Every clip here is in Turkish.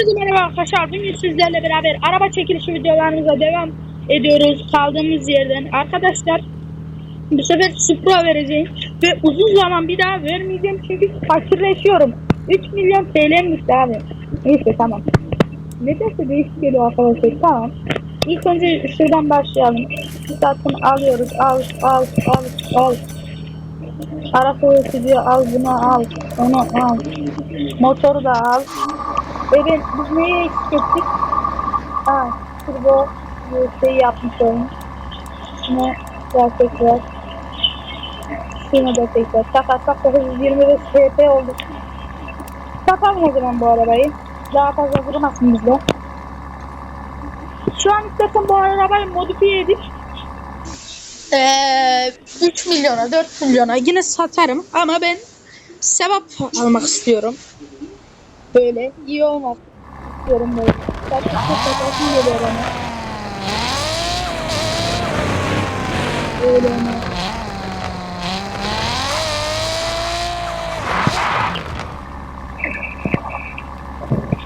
Herkese merhaba arkadaşlar. Bugün sizlerle beraber araba çekilişi videolarımıza devam ediyoruz kaldığımız yerden. Arkadaşlar bu sefer Supra vereceğim ve uzun zaman bir daha vermeyeceğim çünkü fakirleşiyorum. 3 milyon TL'miş abi. Neyse tamam. Nedense değişik geliyor arkadaşlar. Tamam. İlk önce şuradan başlayalım. Zaten alıyoruz. Al, al, al, al. Araba ısıtıcı al, bunu al, onu al. Motoru da al. Evet, biz neye eksik ettik? Ha, turbo şey yapmış oyun. Ne? Daha tekrar. Şunu da tekrar. Takarsak 925 HP oldu. Satalım o zaman bu arabayı. Daha fazla durmasın bizde. Şu an istersen bu arabayı modifiye edip ee, 3 milyona 4 milyona yine satarım ama ben sevap almak istiyorum. Böyle iyi olmak istiyorum böyle. Zaten çok satasım geliyor bana. Öyle mi?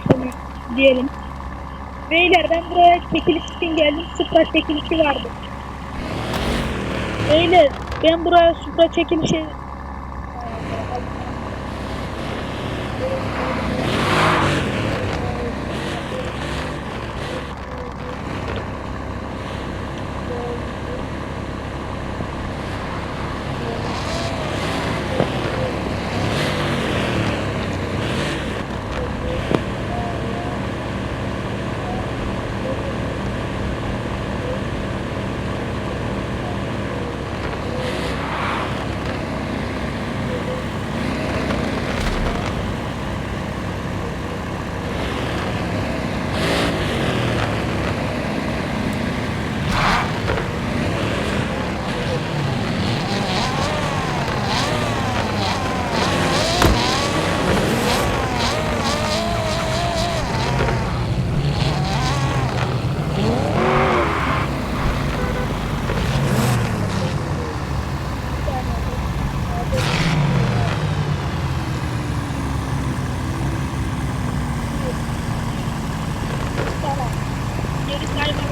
Tamam, diyelim. Beyler ben buraya çekiliş için geldim. Supra çekilişi vardı. Beyler ben buraya Supra çekilişi prioridade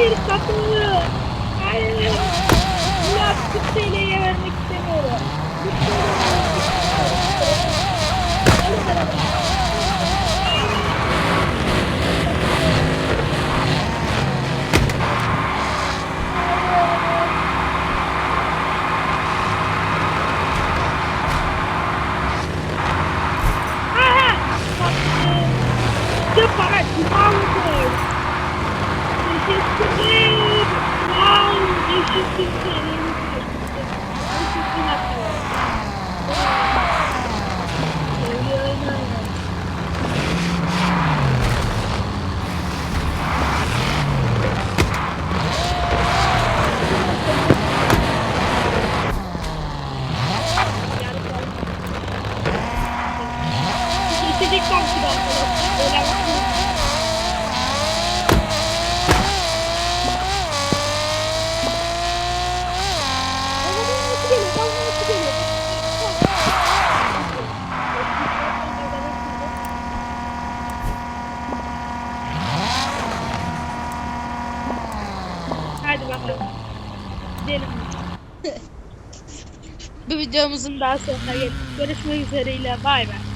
Hayır sakın. Hayır. Ya 40 TL'ye vermek istemiyorum. 40 TL'ye vermek istemiyorum. Hadi bakalım. Gidelim. Bu videomuzun daha sonuna geldik. Görüşmek üzereyle. Bay bay.